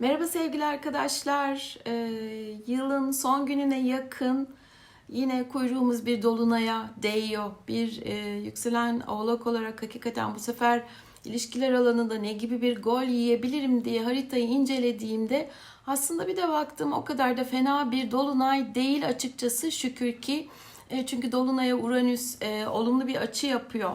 Merhaba sevgili arkadaşlar. Ee, yılın son gününe yakın yine kuyruğumuz bir dolunaya değiyor. Bir e, yükselen oğlak olarak hakikaten bu sefer ilişkiler alanında ne gibi bir gol yiyebilirim diye haritayı incelediğimde aslında bir de baktım o kadar da fena bir dolunay değil açıkçası şükür ki. E, çünkü Dolunay'a Uranüs e, olumlu bir açı yapıyor.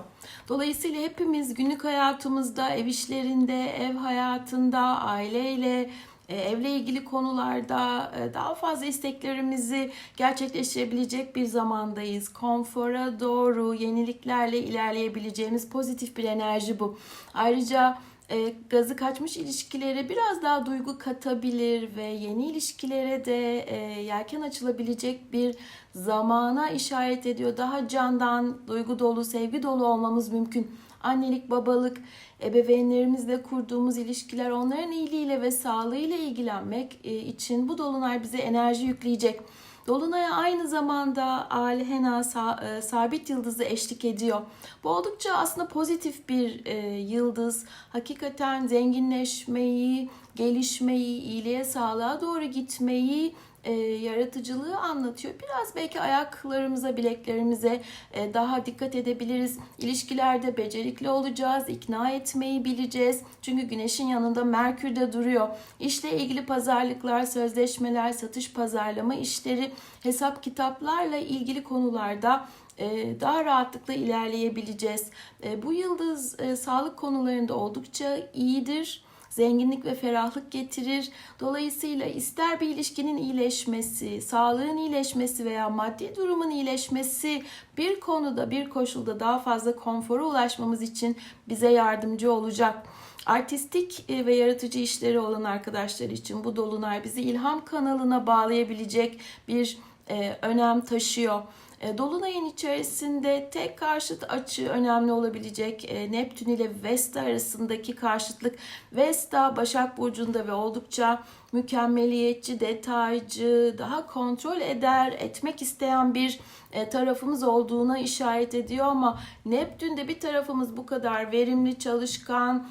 Dolayısıyla hepimiz günlük hayatımızda, ev işlerinde, ev hayatında, aileyle, e, evle ilgili konularda e, daha fazla isteklerimizi gerçekleştirebilecek bir zamandayız. Konfora doğru yeniliklerle ilerleyebileceğimiz pozitif bir enerji bu. Ayrıca e, gazı kaçmış ilişkilere biraz daha duygu katabilir ve yeni ilişkilere de e, yelken açılabilecek bir zamana işaret ediyor. Daha candan, duygu dolu, sevgi dolu olmamız mümkün. Annelik, babalık, ebeveynlerimizle kurduğumuz ilişkiler, onların iyiliğiyle ve sağlığıyla ilgilenmek e, için bu dolunay bize enerji yükleyecek. Dolunay'a aynı zamanda Alhena e, sabit yıldızı eşlik ediyor. Bu oldukça aslında pozitif bir e, yıldız. Hakikaten zenginleşmeyi, gelişmeyi, iyiliğe, sağlığa doğru gitmeyi e, yaratıcılığı anlatıyor. Biraz belki ayaklarımıza, bileklerimize e, daha dikkat edebiliriz. İlişkilerde becerikli olacağız, ikna etmeyi bileceğiz. Çünkü güneşin yanında Merkür de duruyor. İşle ilgili pazarlıklar, sözleşmeler, satış pazarlama işleri, hesap kitaplarla ilgili konularda e, daha rahatlıkla ilerleyebileceğiz. E, bu yıldız e, sağlık konularında oldukça iyidir zenginlik ve ferahlık getirir. Dolayısıyla ister bir ilişkinin iyileşmesi, sağlığın iyileşmesi veya maddi durumun iyileşmesi bir konuda, bir koşulda daha fazla konfora ulaşmamız için bize yardımcı olacak. Artistik e, ve yaratıcı işleri olan arkadaşlar için bu dolunay bizi ilham kanalına bağlayabilecek bir e, önem taşıyor. E, Dolunayın içerisinde tek karşıt açı önemli olabilecek e, Neptün ile Vesta arasındaki karşıtlık. Vesta Başak Burcu'nda ve oldukça mükemmeliyetçi, detaycı, daha kontrol eder, etmek isteyen bir e, tarafımız olduğuna işaret ediyor ama Neptün'de bir tarafımız bu kadar verimli, çalışkan,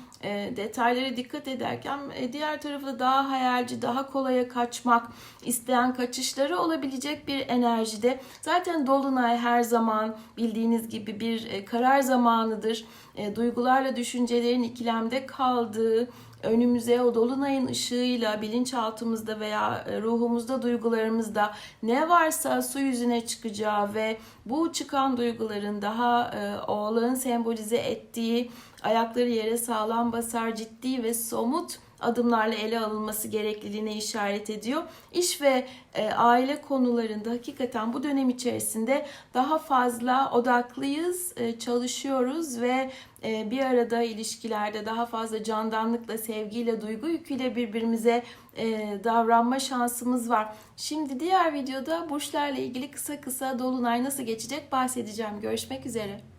detaylara dikkat ederken diğer tarafı da daha hayalci, daha kolaya kaçmak isteyen kaçışları olabilecek bir enerjide. Zaten Dolunay her zaman bildiğiniz gibi bir e, karar zamanıdır. E, duygularla düşüncelerin ikilemde kaldığı, önümüze o dolunayın ışığıyla bilinçaltımızda veya e, ruhumuzda duygularımızda ne varsa su yüzüne çıkacağı ve bu çıkan duyguların daha oğlağın sembolize ettiği ayakları yere sağlam basar ciddi ve somut adımlarla ele alınması gerekliliğine işaret ediyor. İş ve e, aile konularında hakikaten bu dönem içerisinde daha fazla odaklıyız, e, çalışıyoruz ve e, bir arada ilişkilerde daha fazla candanlıkla, sevgiyle, duygu yüküyle birbirimize e, davranma şansımız var. Şimdi diğer videoda burçlarla ilgili kısa kısa dolunay nasıl geçecek bahsedeceğim. Görüşmek üzere.